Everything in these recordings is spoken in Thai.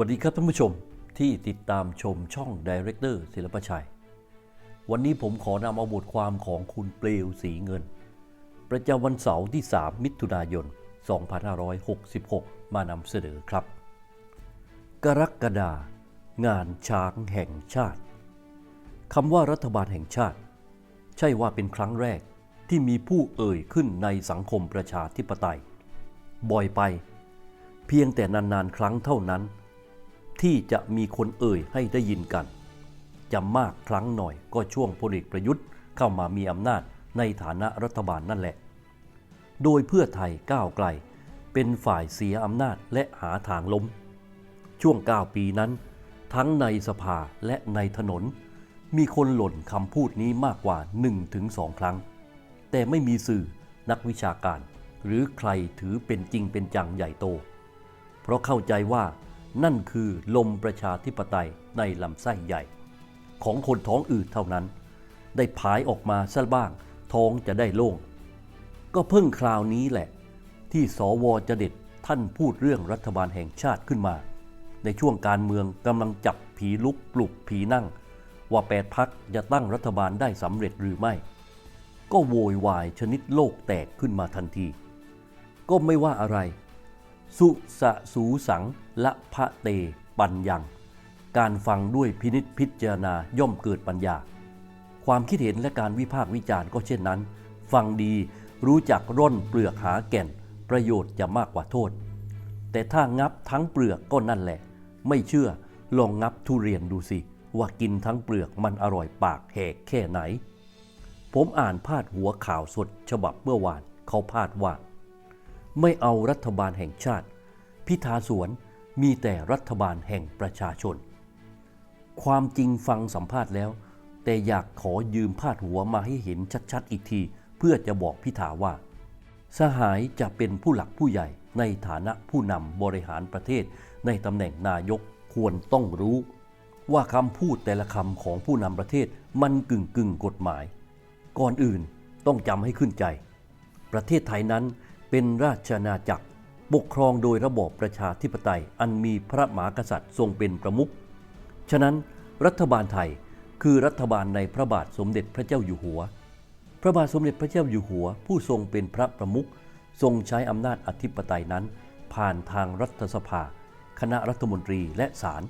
วัสดีครับท่านผู้ชมที่ติดตามชมช่อง Director ศิลปชัย วันนี้ผมขอนำเอาบทความของคุณเปลวสีเงิน ประจำวันเสาร์ที่ 3 มิถุนายน 2566 มานำเสนอครับ กรกฎางานช้างแห่งชาติคำว่ารัฐบาลแห่งชาติ ใช่ว่าเป็นครั้งแรกที่มีผู้เอ่ยขึ้นในสังคมประชาธิปไตย บ่อยไป เพียงแต่นานๆ ครั้งเท่านั้น ที่จะมีคนเอ่ยให้ได้ยินกัน จะมากครั้งหน่อยก็ช่วงพลเอกประยุทธ์เข้ามามีอำนาจในฐานะรัฐบาลนั่นแหละ โดยเพื่อไทยก้าวไกล เป็นฝ่ายเสียอำนาจและหาทางล้ม ช่วง 9 ปีนั้น ทั้งในสภาและในถนน มีคนหล่นคำพูดนี้มากกว่า 1-2 ครั้ง แต่ไม่มีสื่อนักวิชาการ หรือใครถือเป็นจริงเป็นจังใหญ่โต เพราะเข้าใจว่า นั่นคือลมประชาธิปไตยในลำไส้ใหญ่ ของคนท้องอืดเท่านั้น ได้ผายออกมาซะบ้าง ท้องจะได้โล่ง ก็เพิ่งคราวนี้แหละ ที่สวจะเด็ดท่านพูดเรื่องรัฐบาลแห่งชาติขึ้นมา ในช่วงการเมืองกำลังจับผีลุกปลุกผีนั่ง ว่าแปดพักจะตั้งรัฐบาลได้สำเร็จหรือไม่ ก็โวยวายชนิดโลกแตกขึ้นมาทันที ก็ไม่ว่าอะไร สุสะสูสังละพระเตปัญญัง การฟังด้วยพินิษพิจารณาย่อมเกิดปัญญา ความคิดเห็นและการวิพากษ์วิจารณ์ก็เช่นนั้น ฟังดีรู้จักร่อนเปลือกหาแก่น ประโยชน์จะมากกว่าโทษ แต่ถ้างับทั้งเปลือกก็นั่นแหละ ไม่เชื่อลองงับทุเรียนดูสิ ว่ากินทั้งเปลือกมันอร่อยปากแหกแค่ไหน ผมอ่านพาดหัวข่าวสดฉบับเมื่อวานเขาพาดว่า ไม่เอารัฐบาลแห่งชาติ พิธาสวนมีแต่รัฐบาลแห่งประชาชน ความจริงฟังสัมภาษณ์แล้ว แต่อยากขอยืมพาดหัวมาให้เห็นชัดๆอีกที เพื่อจะบอกพิธาว่า สหายจะเป็นผู้หลักผู้ใหญ่ในฐานะผู้นำบริหารประเทศ ในตำแหน่งนายกควรต้องรู้ ว่าคำพูดแต่ละคำของผู้นำประเทศมันกึ่งกึ่งกฎหมาย ก่อนอื่นต้องจำให้ขึ้นใจ ประเทศไทยนั้น เป็นราชอาณาจักร ปกครองโดยระบอบประชาธิปไตยอันมีพระมหากษัตริย์ทรงเป็นประมุข ฉะนั้นรัฐบาลไทยคือรัฐบาลในพระบาทสมเด็จพระเจ้าอยู่หัว พระบาทสมเด็จพระเจ้าอยู่หัว ผู้ทรงเป็นพระประมุขทรงใช้อำนาจอธิปไตยนั้น ผ่านทางรัฐสภา คณะรัฐมนตรีและศาล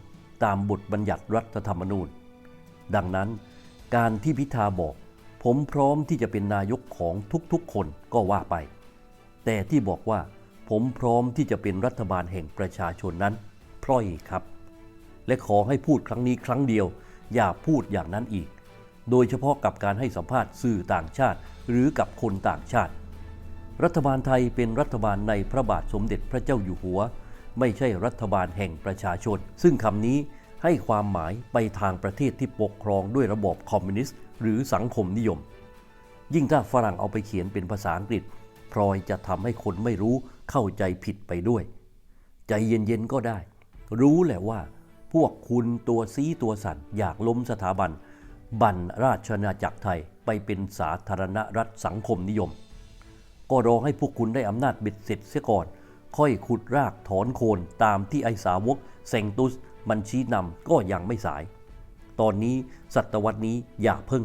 ตามบทบัญญัติรัฐธรรมนูญ ดังนั้น การที่พิธาบอก ผมพร้อมที่จะเป็นนายกของทุกๆคนก็ว่าไป แต่ที่บอกว่าผมพร้อมที่จะเป็นรัฐบาลแห่งประชาชนนั้นพร่อยครับ และขอให้พูดครั้งนี้ครั้งเดียว อย่าพูดอย่างนั้นอีก โดยเฉพาะกับการให้สัมภาษณ์สื่อต่างชาติ หรือกับคนต่างชาติ รัฐบาลไทยเป็นรัฐบาลในพระบาทสมเด็จพระเจ้าอยู่หัว ไม่ใช่รัฐบาลแห่งประชาชน ซึ่งคำนี้ให้ความหมายไปทางประเทศที่ปกครองด้วยระบอบคอมมิวนิสต์หรือสังคมนิยม ยิ่งถ้าฝรั่งเอาไปเขียนเป็นภาษาอังกฤษ พลอยจะทำให้คนไม่รู้เข้าใจผิดไปด้วย ใจเย็นๆก็ได้ รู้แหละว่า พวกคุณตัวซีตัวสันอยากล้มสถาบัน บันราชอาจักรไทยไปเป็นสาธารณรัฐสังคมนิยม ก็รอให้พวกคุณได้อำนาจเบ็ดเสร็จเสียก่อน ค่อยขุดรากถอนโคนตามที่ไอสาวกเซงตุสมันชี้นำก็ยังไม่สาย ตอนนี้ศตวรรษนี้อย่าพิ่ง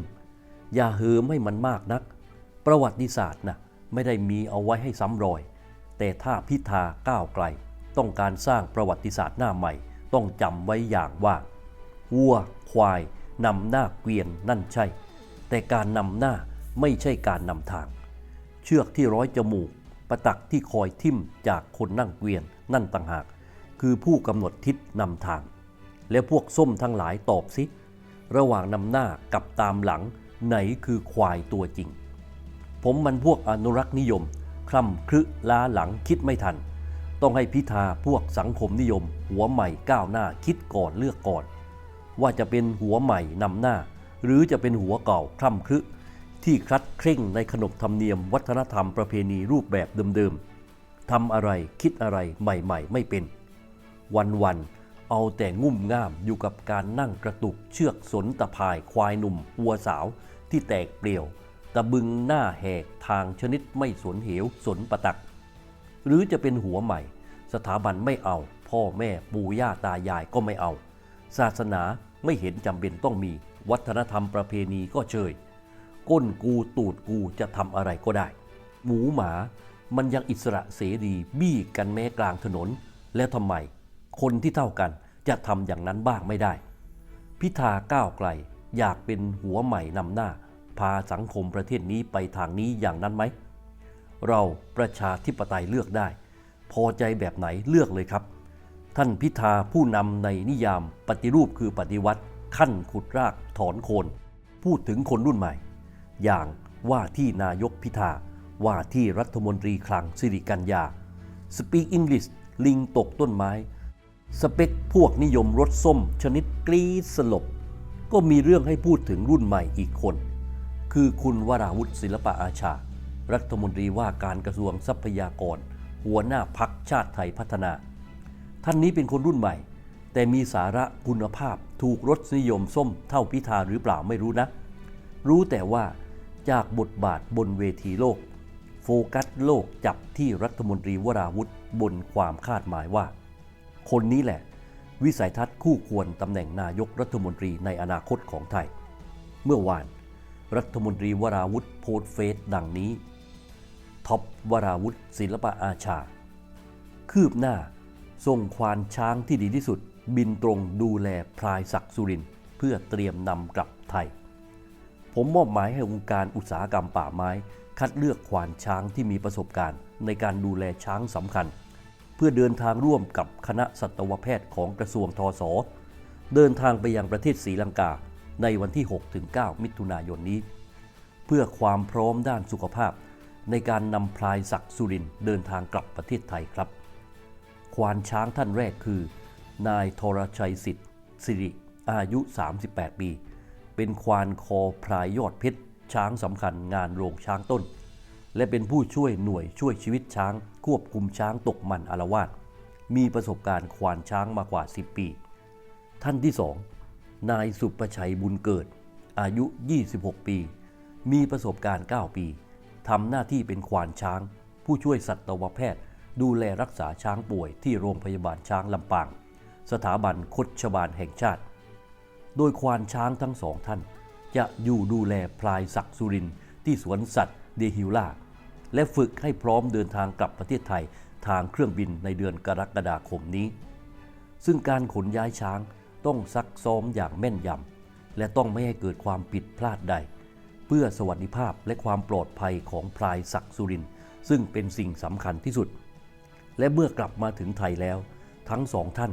อย่าเหิมให้มันมากนัก ประวัติศาสตร์น่ะ ไม่ได้มีเอาไว้ให้ซ้ำรอย แต่ถ้าพิธาก้าวไกล ต้องการสร้างประวัติศาสตร์หน้าใหม่ ต้องจำไว้อย่างว่าวัวควายนำหน้าเกวียนนั่นใช่ แต่การนำหน้าไม่ใช่การนำทาง เชือกที่ร้อยจมูก ประตักที่คอยทิ่มจากคนนั่งเกวียนนั่นต่างหาก คือผู้กำหนดทิศนำทาง และพวกส้มทั้งหลายตอบสิ ระหว่างนำหน้ากับตามหลังไหนคือควายตัวจริง ผมมันพวกอนุรักษ์นิยม คล่ำครึล้าหลังคิดไม่ทัน ต้องให้พิธาพวกสังคมนิยม หัวใหม่ก้าวหน้าคิดก่อนเลือกก่อน ว่าจะเป็นหัวใหม่นำหน้า หรือจะเป็นหัวเก่าคล่ำครึที่คลัดเคร่งในขนบธรรมเนียมวัฒนธรรมประเพณีรูปแบบเดิมๆทำอะไรคิดอะไรใหม่ๆ ไม่เป็น วันๆเอาแต่งุ่มง่ามอยู่กับการนั่งกระตุกเชือกสนตะพายควายหนุ่มวัวสาวที่แตกเปลี่ยว ตะบึงหน้าแหกทางชนิดไม่สนเหวสนประตัก หรือจะเป็นหัวใหม่ สถาบันไม่เอา พ่อแม่ปู่ย่าตายายก็ไม่เอา ศาสนาไม่เห็นจำเป็นต้องมี วัฒนธรรมประเพณีก็เชย ก้นกูตูดกูจะทำอะไรก็ได้ หมูหมามันยังอิสระเสรีบี้กันแม้กลางถนน แล้วทำไม คนที่เท่ากันจะทำอย่างนั้นบ้างไม่ได้ พิธาก้าวไกลอยากเป็นหัวใหม่นำหน้า พาสังคมประเทศนี้ไปทางนี้อย่างนั้นไหม เราประชาธิปไตยเลือกได้ พอใจแบบไหนเลือกเลยครับ ท่านพิธาผู้นำในนิยามปฏิรูปคือปฏิวัติ ขั้นขุดรากถอนโคน พูดถึงคนรุ่นใหม่ อย่างว่าที่นายกพิธาว่าที่รัฐมนตรีคลังสิริกัญญา Speak English ลิงตกต้นไม้ สเปคพวกนิยมรสส้มชนิดกรีดสลบ ก็มีเรื่องให้พูดถึงรุ่นใหม่อีกคน คือคุณวราวุฒิศิลปะอาชา รัฐมนตรีว่าการกระทรวงทรัพยากร หัวหน้าพักชาติไทยพัฒนา ท่านนี้เป็นคนรุ่นใหม่ แต่มีสาระคุณภาพถูกรสนิยมส้มเท่าพิธาหรือเปล่าไม่รู้นะ รู้แต่ว่าจากบทบาทบนเวทีโลก โฟกัสโลกจับที่รัฐมนตรีวราวุธบนความคาดหมายว่า คนนี้แหละ วิสัยทัศน์คู่ควรตำแหน่งนายกรัฐมนตรีในอนาคตของไทย เมื่อวาน รัฐมนตรีวราวุธโพสเฟซดังนี้ ท็อปวราวุธศิลปะอาชา คืบหน้าส่งควานช้างที่ดีที่สุด บินตรงดูแลพลายศักดิ์สุรินเพื่อเตรียมนำกลับไทย ผมมอบหมายให้องค์การอุตสาหกรรมป่าไม้ คัดเลือกควานช้างที่มีประสบการณ์ ในการดูแลช้างสำคัญ เพื่อเดินทางร่วมกับคณะสัตวแพทย์ของกระทรวงทศเดินทางไปยังประเทศศรีลังกา ในวันที่ 6-9 มิถุนายนนี้ เพื่อความพร้อมด้านสุขภาพ ในการนำพลายศักดิ์สุรินเดินทางกลับประเทศไทยครับ ควานช้างท่านแรกคือ นายทรชัยสิทธิ์สิริ อายุ 38 ปี เป็นควานคอพลายยอดเพชรช้างสำคัญงานโรงช้างต้น และเป็นผู้ช่วยหน่วยช่วยชีวิตช้าง ควบคุมช้างตกมันอารวาสมีประสบการณ์ควานช้างมากว่า 10 ปี ท่านที่สอง นายสุประชัยบุญเกิด อายุ 26 ปี มีประสบการณ์ 9 ปีทำหน้าที่เป็นควานช้าง ผู้ช่วยสัตวแพทย์ ดูแลรักษาช้างป่วยที่โรงพยาบาลช้างลำปาง สถาบันคดชบาลแห่งชาติ โดยควานช้างทั้งสองท่าน จะอยู่ดูแลพลายศักดิ์สุรินที่สวนสัตว์เดฮิล่าและฝึกให้พร้อมเดินทางกลับประเทศไทยทางเครื่องบินในเดือนกรกฎาคมนี้ ซึ่งการขนย้ายช้าง ต้องซักซ้อมอย่างแม่นยำและต้องไม่ให้เกิดความผิดพลาดใด เพื่อสวัสดิภาพและความปลอดภัยของพลายศักดิ์สุริน ซึ่งเป็นสิ่งสำคัญที่สุด และเมื่อกลับมาถึงไทยแล้ว ทั้งสองท่าน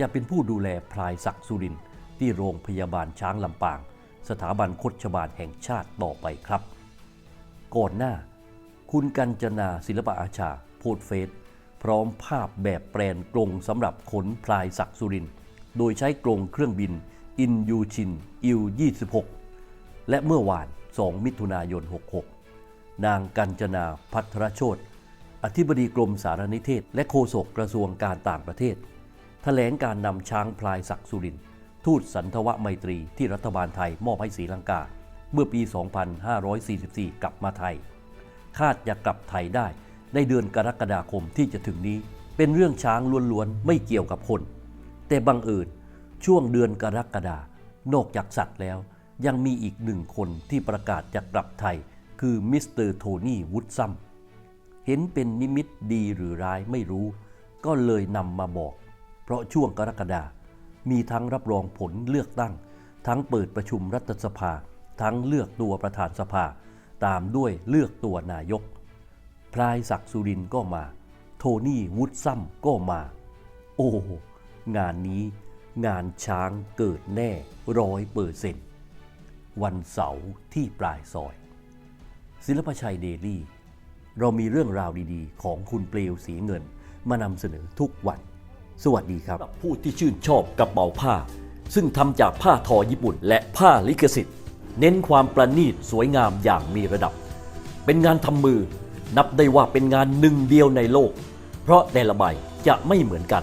จะเป็นผู้ดูแลพลายศักดิ์สุรินที่โรงพยาบาลช้างลำปาง สถาบันคดชบาลแห่งชาติต่อไปครับ ก่อนหน้า คุณกัญจนาศิลปะอาชาโพสเฟซพร้อมภาพแบบแปลนกรงสำหรับขนพลายศักดิ์สุรินท โดยใช้กรงเครื่องบินอินยูชินอิว 26 และเมื่อวาน 2 มิถุนายน 66 นางกัญจนาพัทรโชตอธิบดีกรมสารนิเทศ และโฆษกกระทรวงการต่างประเทศแถลงการนำช้างพลายศักสุริน ทูตสันทวไมตรีที่รัฐบาลไทยมอบให้ศรีลังกา เมื่อปี 2544 กลับมาไทย คาดจะกลับไทยได้ในเดือนกรกฎาคมที่จะถึงนี้ เป็นเรื่องช้างล้วนๆ ไม่เกี่ยวกับคน แต่บังเอิญช่วงเดือนกรกฎานอกจากสัตว์แล้ว ยังมีอีกหนึ่งคนที่ประกาศจะกลับไทย คือมิสเตอร์โทนี่วูดซัมเห็นเป็นนิมิตดีหรือร้ายไม่รู้ ก็เลยนำมาบอก เพราะช่วงกรกฎามีทั้งรับรองผลเลือกตั้ง ทั้งเปิดประชุมรัฐสภา ทั้งเลือกตัวประธานสภา ตามด้วยเลือกตัวนายก พลายศักดิ์สุรินก็มา โทนี่วูดซัมก็มา โอ้ งานนี้งานช้างเกิดแน่ร้อยเปอร์เซนต์วันเสาร์ที่ปลายซอย ศิลปชัยเดลี่ เรามีเรื่องราวดีๆ ของคุณเปลวสีเงิน มานำเสนอทุกวัน สวัสดีครับผู้ที่ชื่นชอบกระเป๋าผ้า ซึ่งทำจากผ้าทอญี่ปุ่น และผ้าลิขสิทธิ์ เน้นความประณีตสวยงามอย่างมีระดับ เป็นงานทำมือ นับได้ว่าเป็นงานหนึ่งเดียวในโลก เพราะแต่ละใบจะไม่เหมือนกัน